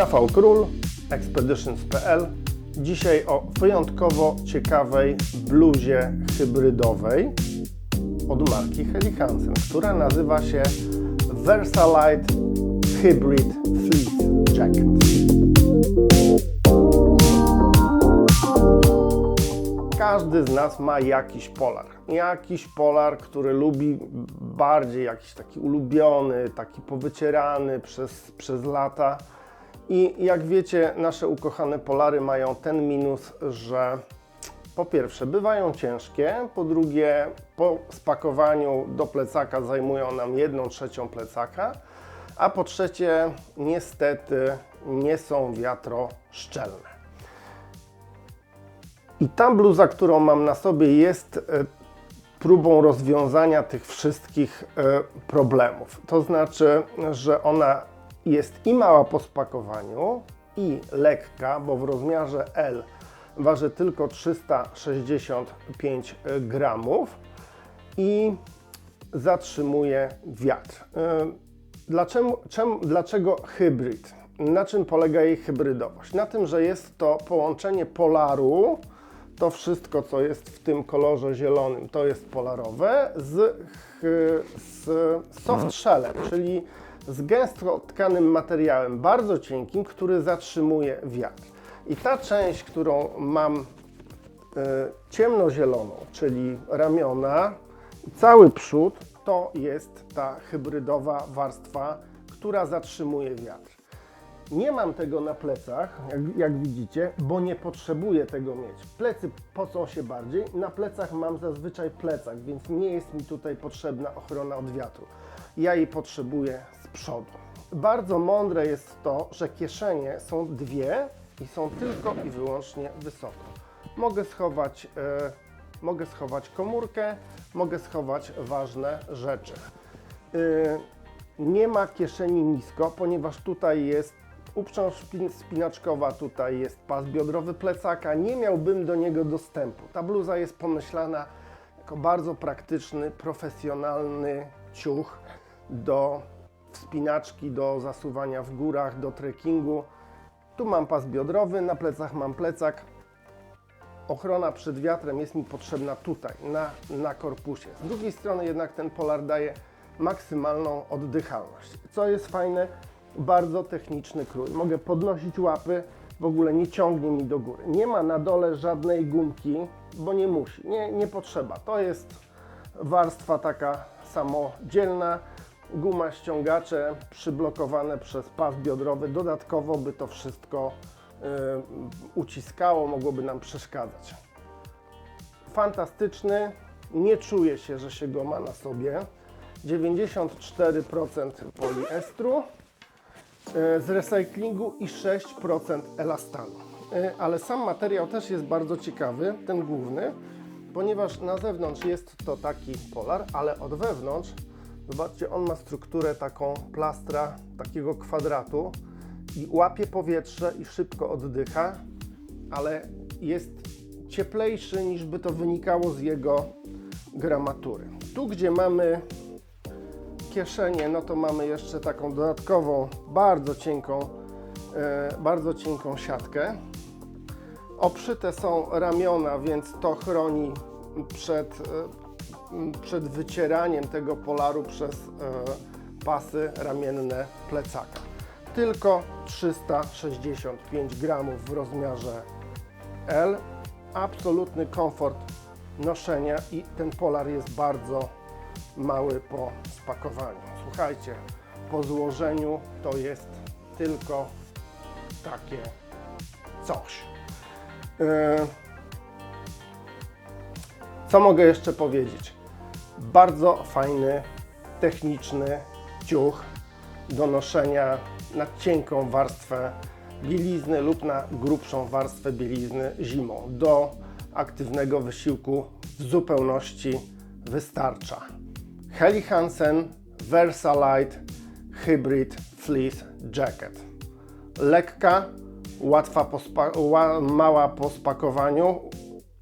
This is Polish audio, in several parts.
Rafał Król, Expeditions.pl. Dzisiaj o wyjątkowo ciekawej bluzie hybrydowej od marki Helly Hansen, która nazywa się Versalite Hybrid Fleece Jacket. Każdy z nas ma jakiś polar. Jakiś polar, który lubi bardziej, jakiś taki ulubiony, taki powycierany przez, przez lata. I jak wiecie, nasze ukochane polary mają ten minus, że po pierwsze bywają ciężkie, po drugie po spakowaniu do plecaka zajmują nam jedną trzecią plecaka, a po trzecie niestety nie są wiatroszczelne. I ta bluza, którą mam na sobie, jest e, próbą rozwiązania tych wszystkich e, problemów. To znaczy, że ona jest i mała po spakowaniu, i lekka, bo w rozmiarze L waży tylko 365 gramów i zatrzymuje wiatr. E, Dlaczego, czemu, dlaczego hybryd? Na czym polega jej hybrydowość? Na tym, że jest to połączenie polaru, to wszystko, co jest w tym kolorze zielonym, to jest polarowe, z, z soft shellem, czyli z gęsto tkanym materiałem, bardzo cienkim, który zatrzymuje wiatr. I ta część, którą mam y, ciemnozieloną, czyli ramiona, cały przód, to jest ta hybrydowa warstwa, która zatrzymuje wiatr. Nie mam tego na plecach, jak, jak, widzicie, bo nie potrzebuję tego mieć. Plecy pocą się bardziej, na plecach mam zazwyczaj plecak, więc nie jest mi tutaj potrzebna ochrona od wiatru. Ja jej potrzebuję przodu. Bardzo mądre jest to, że kieszenie są dwie i są tylko i wyłącznie wysoko. Mogę schować, e, mogę schować komórkę, mogę schować ważne rzeczy. E, nie ma kieszeni nisko, ponieważ tutaj jest uprzęż spinaczkowa, tutaj jest pas biodrowy plecaka, nie miałbym do niego dostępu. Ta bluza jest pomyślana jako bardzo praktyczny, profesjonalny ciuch do wspinaczki, do zasuwania w górach, do trekkingu. Tu mam pas biodrowy, na plecach mam plecak. Ochrona przed wiatrem jest mi potrzebna tutaj, na, na korpusie. Z drugiej strony jednak ten polar daje maksymalną oddychalność. Co jest fajne, bardzo techniczny krój. Mogę podnosić łapy, w ogóle nie ciągnie mi do góry. Nie ma na dole żadnej gumki, bo nie musi, nie, nie potrzeba. To jest warstwa taka samodzielna, guma ściągacze przyblokowane przez pas biodrowy. Dodatkowo by to wszystko y, uciskało, mogłoby nam przeszkadzać. Fantastyczny, nie czuje się, że się go ma na sobie. 94% poliestru z recyklingu i 6% elastanu. Ale sam materiał też jest bardzo ciekawy, ten główny, ponieważ na zewnątrz jest to taki polar, ale od wewnątrz, zobaczcie, on ma strukturę taką plastra, takiego kwadratu i łapie powietrze i szybko oddycha, ale jest cieplejszy niż by to wynikało z jego gramatury. Tu, gdzie mamy kieszenie, no to mamy jeszcze taką dodatkową, bardzo cienką, e, bardzo cienką siatkę. Obszyte są ramiona, więc to chroni przed, e, przed wycieraniem tego polaru przez e, pasy ramienne plecaka. Tylko 365 gramów w rozmiarze L. Absolutny komfort noszenia i ten polar jest bardzo mały po spakowaniu. Słuchajcie, po złożeniu to jest tylko takie coś. E, co mogę jeszcze powiedzieć? Bardzo fajny, techniczny ciuch do noszenia na cienką warstwę bielizny lub na grubszą warstwę bielizny zimą. Do aktywnego wysiłku w zupełności wystarcza. Helly Hansen Versalite Hybrid Fleece Jacket. Lekka, łatwa po mała po spakowaniu,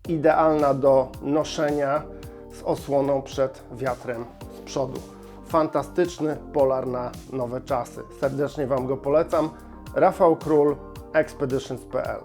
idealna do noszenia osłoną przed wiatrem z przodu. Fantastyczny polar na nowe czasy. Serdecznie Wam go polecam. Rafał Król, expeditions.pl